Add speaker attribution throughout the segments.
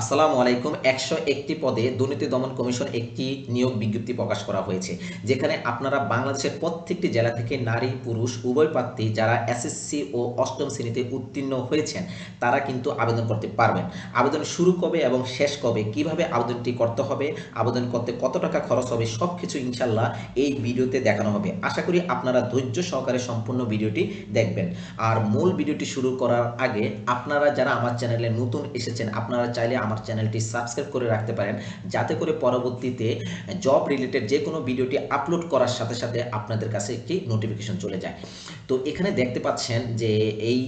Speaker 1: আসসালামু আলাইকুম, একশো একটি পদে দুর্নীতি দমন কমিশন একটি নিয়োগ বিজ্ঞপ্তি প্রকাশ করা হয়েছে, যেখানে আপনারা বাংলাদেশের প্রত্যেকটি জেলা থেকে নারী, পুরুষ, উভয় প্রার্থী যারা এসএসসি ও অষ্টম শ্রেণীতে উত্তীর্ণ হয়েছেন, তারা কিন্তু আবেদন করতে পারবেন। আবেদন শুরু কবে এবং শেষ কবে, কীভাবে আবেদনটি করতে হবে, আবেদন করতে কত টাকা খরচ হবে সব কিছু ইনশাল্লাহ এই ভিডিওতে দেখানো হবে। আশা করি আপনারা ধৈর্য সহকারে সম্পূর্ণ ভিডিওটি দেখবেন। আর মূল ভিডিওটি শুরু করার আগে আপনারা যারা আমার চ্যানেলে নতুন এসেছেন, আপনারা চাইলে আমার চ্যানেলটি সাবস্ক্রাইব করে রাখতে পারেন। যাতে করে পরবর্তীতে জব রিলেটেড যে কোনো ভিডিওটি আপলোড করার সাথে সাথে আপনাদের কাছে একটি নোটিফিকেশন চলে যায়। তো এখানে দেখতে পাচ্ছেন যে এই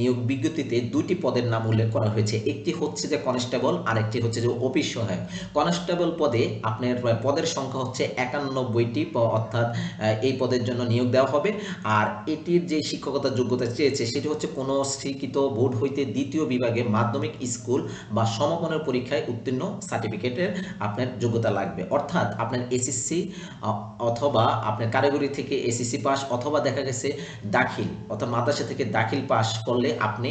Speaker 1: নিয়োগ বিজ্ঞপ্তিতে দুটি পদের নাম উল্লেখ করা হয়েছে। একটি হচ্ছে যে কনস্টেবল আর একটি হচ্ছে যে অফিস সহায়ক। কনস্টেবল পদে আপনার পদের সংখ্যা হচ্ছে একানব্বইটি অর্থাৎ এই পদের জন্য নিয়োগ দেওয়া হবে। আর এটির যে শিক্ষকতার যোগ্যতা চেয়েছে সেটি হচ্ছে কোনো স্বীকৃত বোর্ড হইতে দ্বিতীয় বিভাগে মাধ্যমিক স্কুল বা সমাপনের পরীক্ষায় উত্তীর্ণ সার্টিফিকেটের আপনার যোগ্যতা লাগবে। অর্থাৎ আপনার এসএসসি অথবা আপনার কারিগরি থেকে এসএসসি পাস অথবা দেখা গেছে দাখিল, অর্থাৎ মাদ্রাসা থেকে দাখিল পাস করলে আপনি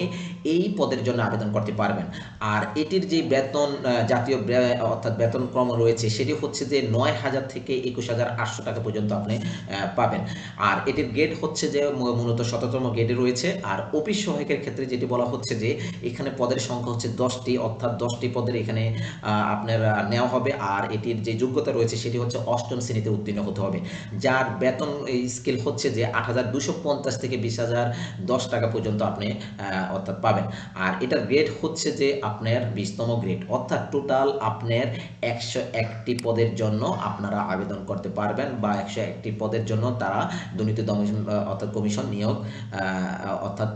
Speaker 1: এই পদের জন্য আবেদন করতে পারবেন। আর এটির যে বেতন জাতীয় অর্থাৎ বেতন ক্রম রয়েছে, সেটি হচ্ছে যে নয় হাজার থেকে একুশ হাজার আটশো টাকা পর্যন্ত আপনি পাবেন। আর এটির গ্রেড হচ্ছে যে মূলত শততম গ্রেডে রয়েছে। আর অফিস সহায়কের ক্ষেত্রে যেটি বলা হচ্ছে যে এখানে পদের সংখ্যা হচ্ছে দশটি, অর্থাৎ দশটি পদের এখানে আপনার নেওয়া হবে। আর এটির যে যোগ্যতা রয়েছে সেটি হচ্ছে অষ্টম শ্রেণীতে উত্তীর্ণ হতে হবে। যার বেতন স্কেল হচ্ছে যে আট থেকে বিশ দশ টাকা পর্যন্ত আপনি অর্থাৎ পাবেন। আর এটার গ্রেড হচ্ছে যে আপনার বিশতম গ্রেড অর্থাৎ টোটাল আপনার একশো একটি পদের জন্য আপনারা আবেদন করতে পারবেন বা একশো একটি পদের জন্য তারা দুর্নীতি দমন অর্থাৎ কমিশন নিয়োগ অর্থাৎ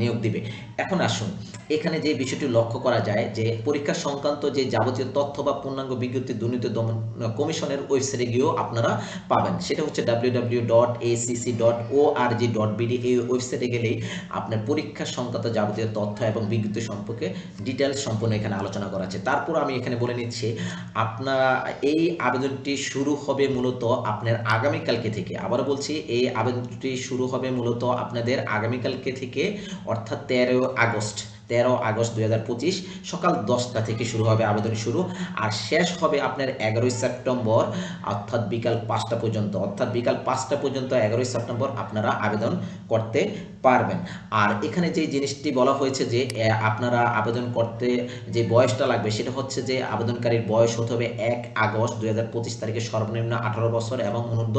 Speaker 1: নিয়োগ দিবে। এখন আসুন। এখানে যে বিষয়টি লক্ষ্য করা যায় যে পরীক্ষা সংক্রান্ত যে যাবতীয় তথ্য বা পূর্ণাঙ্গ বিজ্ঞপ্তি দুর্নীতি দমন কমিশনের ওয়েবসাইটে গিয়েও আপনারা পাবেন। সেটা হচ্ছে W dot ACC dot O R G dot BD এই ওয়েবসাইটে গেলেই আপনার পরীক্ষা সংক্রান্ত যাবতীয় তথ্য এবং বিজ্ঞপ্তি সম্পর্কে ডিটেলস সম্পূর্ণ এখানে আলোচনা করা আছে। তারপর আমি এখানে বলে নিচ্ছি, আপনারা এই আবেদনটি শুরু হবে মূলত আপনার আগামীকালকে থেকে। আবার বলছি, এই আবেদনটি শুরু হবে মূলত আপনাদের আগামীকালকে থেকে, অর্থাৎ তেরো আগস্ট। তেরো আগস্ট দুই হাজার পঁচিশ সকাল দশটা থেকে শুরু হবে আবেদন শুরু। আর শেষ হবে আপনার এগারোই সেপ্টেম্বর, অর্থাৎ বিকাল পাঁচটা পর্যন্ত। অর্থাৎ বিকাল পাঁচটা পর্যন্ত এগারোই সেপ্টেম্বর আপনারা আবেদন করতে পারবেন। আর এখানে যে জিনিসটি বলা হয়েছে যে আপনারা আবেদন করতে যে বয়সটা লাগবে, সেটা হচ্ছে যে আবেদনকারীর বয়স হতে হবে এক আগস্ট দুই তারিখে সর্বনিম্ন আঠারো বছর এবং অনুর্ধ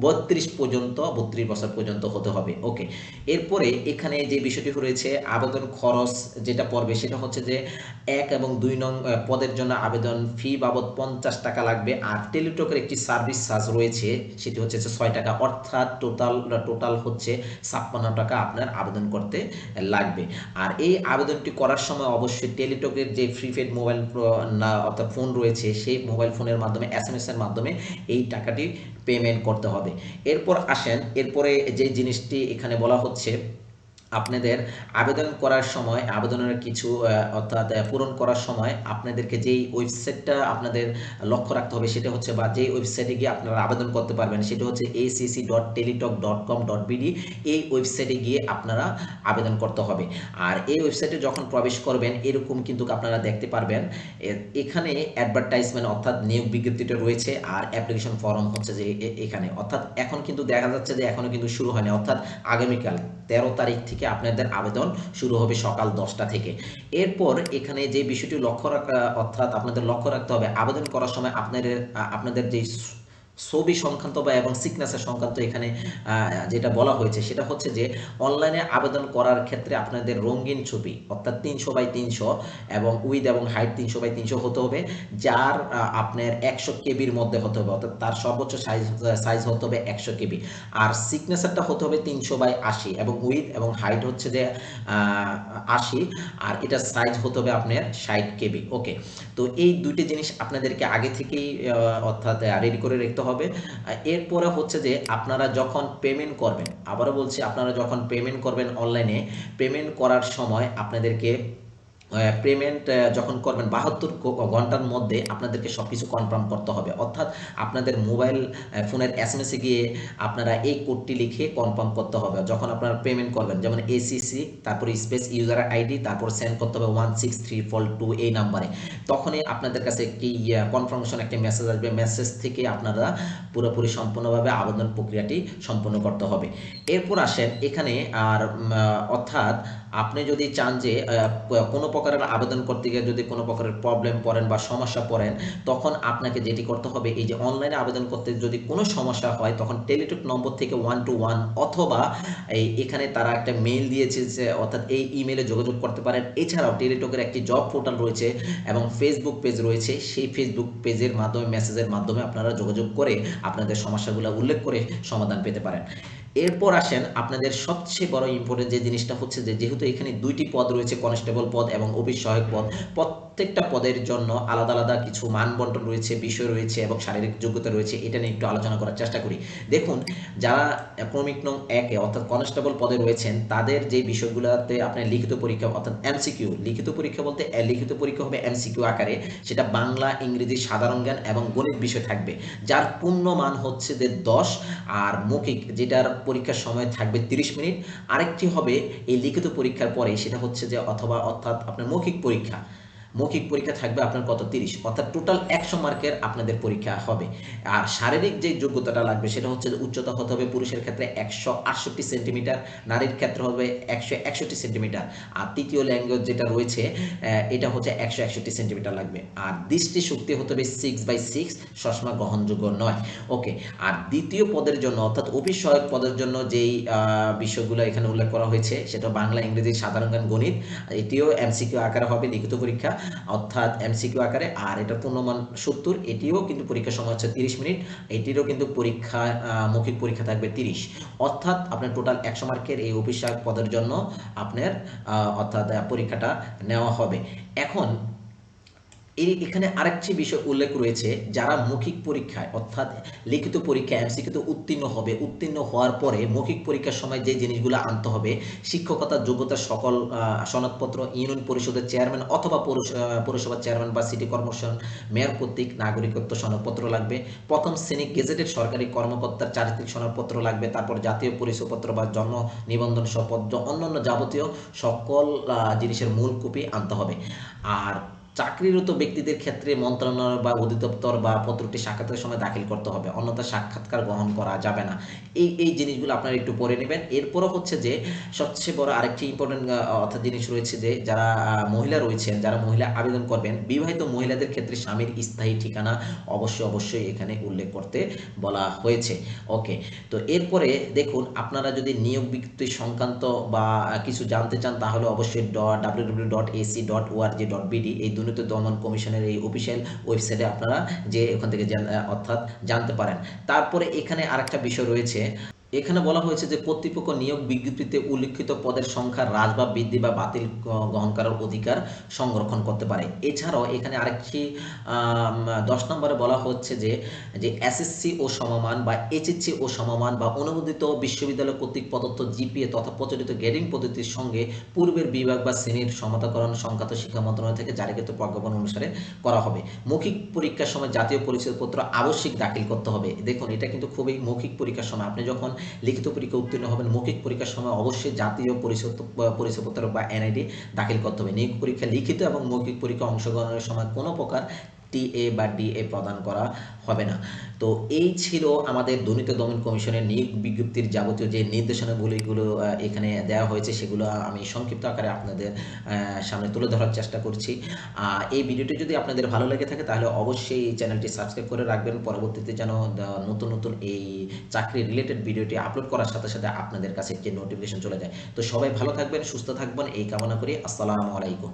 Speaker 1: বত্রিশ পর্যন্ত, বত্রিশ বছর পর্যন্ত হতে হবে। ওকে এরপরে এখানে যে বিষয়টি রয়েছে, আবেদন খরচ যেটা পড়বে, সেটা হচ্ছে যে এক এবং দুই নং পদের জন্য আবেদন ফি বাবদ পঞ্চাশ টাকা লাগবে। আর টেলিটকের একটি সার্ভিস চার্জ রয়েছে, সেটি হচ্ছে ছয় টাকা। অর্থাৎ টোটাল টোটাল হচ্ছে ছাপ্পান্ন টাকা আপনার আবেদন করতে লাগবে। আর এই আবেদনটি করার সময় অবশ্যই টেলিটকের যে প্রিপেড মোবাইল না, অর্থাৎ ফোন রয়েছে, সেই মোবাইল ফোনের মাধ্যমে এস এর মাধ্যমে এই টাকাটি পেমেন্ট করতে হবে। এরপর আসেন এরপরে যে জিনিসটি এখানে বলা হচ্ছে আপনাদের আবেদন করার সময়, আবেদনের কিছু অর্থাৎ পূরণ করার সময় আপনাদেরকে যেই ওয়েবসাইটটা আপনাদের লক্ষ্য রাখতে হবে সেটা হচ্ছে বা যেই ওয়েবসাইটে গিয়ে আপনারা আবেদন করতে পারবেন সেটা হচ্ছে ACC dot Teletalk dot com dot BD এই ওয়েবসাইটে গিয়ে আপনারা আবেদন করতে হবে। আর এই ওয়েবসাইটে যখন প্রবেশ করবেন, এরকম কিন্তু আপনারা দেখতে পারবেন এখানে অ্যাডভার্টাইজমেন্ট অর্থাৎ নিয়োগ বিজ্ঞপ্তিটা রয়েছে আর অ্যাপ্লিকেশন ফর্ম হচ্ছে যে এখানে। অর্থাৎ এখন কিন্তু দেখা যাচ্ছে যে এখনও কিন্তু শুরু হয়নি। অর্থাৎ আগামীকাল, তেরো তারিখ থেকে আপনাদের আবেদন শুরু হবে সকাল দশটা থেকে। এরপর এখানে যে বিষয়টি লক্ষ্য রাখা, অর্থাৎ আপনাদের লক্ষ্য রাখতে হবে, আবেদন করার সময় আপনাদের আপনাদের যে ছবি সংক্রান্ত বা এবং সিগনেচার সংক্রান্ত এখানে যেটা বলা হয়েছে, সেটা হচ্ছে যে অনলাইনে আবেদন করার ক্ষেত্রে আপনাদের রঙিন ছবি, অর্থাৎ তিনশো বাই তিনশো এবং উইথ এবং হাইট তিনশো বাই তিনশো হতে হবে, যার আপনার একশো কেবির মধ্যে হতে হবে, অর্থাৎ তার সর্বোচ্চ সাইজ সাইজ হতে হবে একশো কেবি। আর সিগনেচারটা হতে হবে তিনশো বাই আশি এবং উইথ এবং হাইট হচ্ছে যে আশি, আর এটা সাইজ হতে হবে আপনার ষাট কেবি। ওকে তো এই দুইটি জিনিস আপনাদেরকে আগে থেকেই অর্থাৎ রেডি করে রাখতে হবে। আর এরপরে হচ্ছে যে আপনারা যখন পেমেন্ট করবেন, আবারও বলছি, আপনারা যখন পেমেন্ট করবেন অনলাইনে পেমেন্ট করার সময় আপনাদেরকে পেমেন্ট যখন করবেন বাহাত্তর ঘণ্টার মধ্যে আপনাদেরকে সব কিছু কনফার্ম করতে হবে। অর্থাৎ আপনাদের মোবাইল ফোনের এস এসে গিয়ে আপনারা এই কোডটি লিখে কনফার্ম করতে হবে। যখন আপনারা পেমেন্ট করবেন, যেমন এসিসি তারপর স্পেস ইউজার আইডি তারপর সেন্ড করতে হবে one six three four two এই নাম্বারে তখনই আপনাদের কাছে একটি কনফার্মেশন একটি মেসেজ আসবে। মেসেজ থেকে আপনারা পুরোপুরি সম্পূর্ণভাবে আবেদন প্রক্রিয়াটি সম্পন্ন করতে হবে। এরপর আসেন এখানে আর অর্থাৎ আপনি যদি চান যে কোনো প্রকারের আবেদন করতে গিয়ে যদি কোনো প্রকারের প্রবলেম পড়েন বা সমস্যা পড়েন, তখন আপনাকে যেটি করতে হবে, এই যে অনলাইনে আবেদন করতে যদি কোনো সমস্যা হয়, তখন টেলিটক নম্বর থেকে ওয়ান টু ওয়ান অথবা এই এখানে তারা একটা মেইল দিয়েছে যে, অর্থাৎ এই ইমেলে যোগাযোগ করতে পারেন। এছাড়াও টেলিটকের একটি জব পোর্টাল রয়েছে এবং ফেসবুক পেজ রয়েছে। সেই ফেসবুক পেজের মাধ্যমে মেসেজের মাধ্যমে আপনারা যোগাযোগ করে আপনাদের সমস্যাগুলো উল্লেখ করে সমাধান পেতে পারেন। এরপর আসেন আপনাদের সবচেয়ে বড় ইম্পর্টেন্ট যে জিনিসটা হচ্ছে যে, যেহেতু এখানে দুইটি পদ রয়েছে কনস্টেবল পদ এবং অফিস সহায়ক পদ প্রত্যেকটা পদের জন্য আলাদা আলাদা কিছু মান বন্টন রয়েছে, বিষয় রয়েছে এবং শারীরিক যোগ্যতা রয়েছে, এটা নিয়ে একটু আলোচনা করার চেষ্টা করি। দেখুন, যারা ক্রমিক নং একে অর্থাৎ কনস্টেবল পদে রয়েছেন, তাদের যে বিষয়গুলোতে আপনার লিখিত পরীক্ষা, অর্থাৎ এমসিকিউ লিখিত পরীক্ষা বলতে লিখিত পরীক্ষা হবে এমসিকিউ আকারে, সেটা বাংলা, ইংরেজি, সাধারণ জ্ঞান এবং গণিত বিষয় থাকবে। যার পূর্ণ মান হচ্ছে যে দশ, আর মৌখিক যেটার পরীক্ষার সময় থাকবে তিরিশ মিনিট। আরেকটি হবে এই লিখিত পরীক্ষার পরে, সেটা হচ্ছে যে অথবা অর্থাৎ আপনার মৌখিক পরীক্ষা। মৌখিক পরীক্ষা থাকবে আপনার কত? তিরিশ। অর্থাৎ টোটাল একশো মার্কের আপনাদের পরীক্ষা হবে। আর শারীরিক যে যোগ্যতাটা লাগবে, সেটা হচ্ছে উচ্চতা হতে হবে পুরুষের ক্ষেত্রে একশো আটষট্টি সেন্টিমিটার, নারীর ক্ষেত্রে হবে একশো একষট্টি সেন্টিমিটার। আর তৃতীয় ল্যাঙ্গুয়েজ যেটা রয়েছে এটা হচ্ছে একশো একষট্টি সেন্টিমিটার লাগবে। আর দৃষ্টি শক্তি হতে হবে সিক্স বাই সিক্স চশমা গ্রহণযোগ্য নয়। ওকে, আর দ্বিতীয় পদের জন্য, অর্থাৎ সহায়ক পদের জন্য যেই বিষয়গুলো এখানে উল্লেখ করা হয়েছে, সেটা বাংলা, ইংরেজি, সাধারণ জ্ঞান, গণিত, এটিও এমসিকিউ আকারে হবে লিখিত পরীক্ষা। অর্থাৎ এমসিকিউ আকারে, আর এটার পূর্ণমান সত্তর, এটিও কিন্তু পরীক্ষার সময় হচ্ছে তিরিশ মিনিট, এটিরও কিন্তু পরীক্ষা মৌখিক পরীক্ষা থাকবে তিরিশ। অর্থাৎ আপনার টোটাল একশো মার্কের এই অভিষেক পদের জন্য আপনার অর্থাৎ পরীক্ষাটা নেওয়া হবে। এখন এখানে আরেকটি বিষয় উল্লেখ রয়েছে, যারা মৌখিক পরীক্ষায়, অর্থাৎ লিখিত পরীক্ষা এমসিকিউতে উত্তীর্ণ হবে, উত্তীর্ণ হওয়ার পরে মৌখিক পরীক্ষার সময় যে জিনিসগুলো আনতে হবে শিক্ষকতার যোগ্যতার সকল সনদপত্র, ইউনিয়ন পরিষদের চেয়ারম্যান অথবা পৌরস- পৌরসভার চেয়ারম্যান বা সিটি কর্পোরেশন মেয়র কর্তৃক নাগরিকত্ব সনদপত্র লাগবে। প্রথম শ্রেণি গেজেটেড সরকারি কর্মকর্তার চারিত্রিক সনদপত্র লাগবে, তারপর জাতীয় পরিচয়পত্র বা জন্ম নিবন্ধন সপত্র অন্যান্য যাবতীয় সকল জিনিসের মূল কপি আনতে হবে। আর চাকরিরত ব্যক্তিদের ক্ষেত্রে মন্ত্রণালয় বা অধিদপ্তর বা পত্রটি সাক্ষাতের সময় দাখিল করতে হবে, অন্যথা সাক্ষাৎকার গ্রহণ করা যাবে না। এই এই জিনিসগুলো আপনারা একটু পড়ে নেবেন। এরপরও হচ্ছে যে, সবচেয়ে বড় আরেকটি ইম্পর্টেন্ট অর্থাৎ জিনিস রয়েছে যে, যারা মহিলা রয়েছেন, যারা মহিলা আবেদন করবেন, বিবাহিত মহিলাদের ক্ষেত্রে স্বামীর স্থায়ী ঠিকানা অবশ্যই অবশ্যই এখানে উল্লেখ করতে বলা হয়েছে। ওকে তো এরপরে দেখুন, আপনারা যদি নিয়োগ বিজ্ঞপ্তি সংক্রান্ত বা কিছু জানতে চান, তাহলে অবশ্যই dot W W dot AC dot ORG dot BD এই দুর্নীতি দমন কমিশনের এই অফিসিয়াল ওয়েবসাইটে আপনারা যে ওখান থেকে অর্থাৎ জানতে পারেন। তারপরে এখানে আরেকটা বিষয় রয়েছে। এখানে বলা হয়েছে যে কর্তৃপক্ষ নিয়োগ বিজ্ঞপ্তিতে উল্লিখিত পদের সংখ্যা হ্রাস বা বৃদ্ধি বা বাতিল গ্রহণ করার অধিকার সংরক্ষণ করতে পারে। এছাড়াও এখানে আরেকটি দশ নম্বরে বলা হচ্ছে যে যে এসএসসি ও সমমান বা এইচএসসি ও সমমান বা অনুমোদিত বিশ্ববিদ্যালয় কর্তৃক প্রদত্ত জিপিএ তথা প্রচলিত গ্রেডিং পদ্ধতির সঙ্গে পূর্বের বিভাগ বা শ্রেণির সমতাকরণ সংখ্যাত শিক্ষা মন্ত্রণালয় থেকে জারিকৃত প্রজ্ঞাপন অনুসারে করা হবে। মৌখিক পরীক্ষার সময় জাতীয় পরিচয়পত্র আবশ্যিক দাখিল করতে হবে। দেখুন, এটা কিন্তু খুবই মৌখিক পরীক্ষার সময়। আপনি যখন লিখিত পরীক্ষা উত্তীর্ণ হবেন। মৌখিক পরীক্ষার সময় অবশ্যই জাতীয় পরিচয় পরিচয়পত্র বা এনআইডি দাখিল করতে হবে। নিয়োগ পরীক্ষা লিখিত এবং মৌখিক পরীক্ষা অংশগ্রহণের সময় কোনো প্রকার টিএ বা ডিএ প্রদান করা হবে না। তো এই ছিল আমাদের দুর্নীতি দমন কমিশনের নিয়োগ বিজ্ঞপ্তির যাবতীয় যে নির্দেশনাগুলিগুলো এখানে দেওয়া হয়েছে সেগুলো আমি সংক্ষিপ্ত আকারে আপনাদের সামনে তুলে ধরার চেষ্টা করছি। এই ভিডিওটি যদি আপনাদের ভালো লেগে থাকে তাহলে অবশ্যই এই চ্যানেলটি সাবস্ক্রাইব করে রাখবেন। পরবর্তীতে যেন নতুন নতুন এই চাকরি রিলেটেড ভিডিওটি আপলোড করার সাথে সাথে আপনাদের কাছে একটি নোটিফিকেশন চলে যায়। তো সবাই ভালো থাকবেন, সুস্থ থাকবেন, এই কামনা করি। আসসালামু আলাইকুম।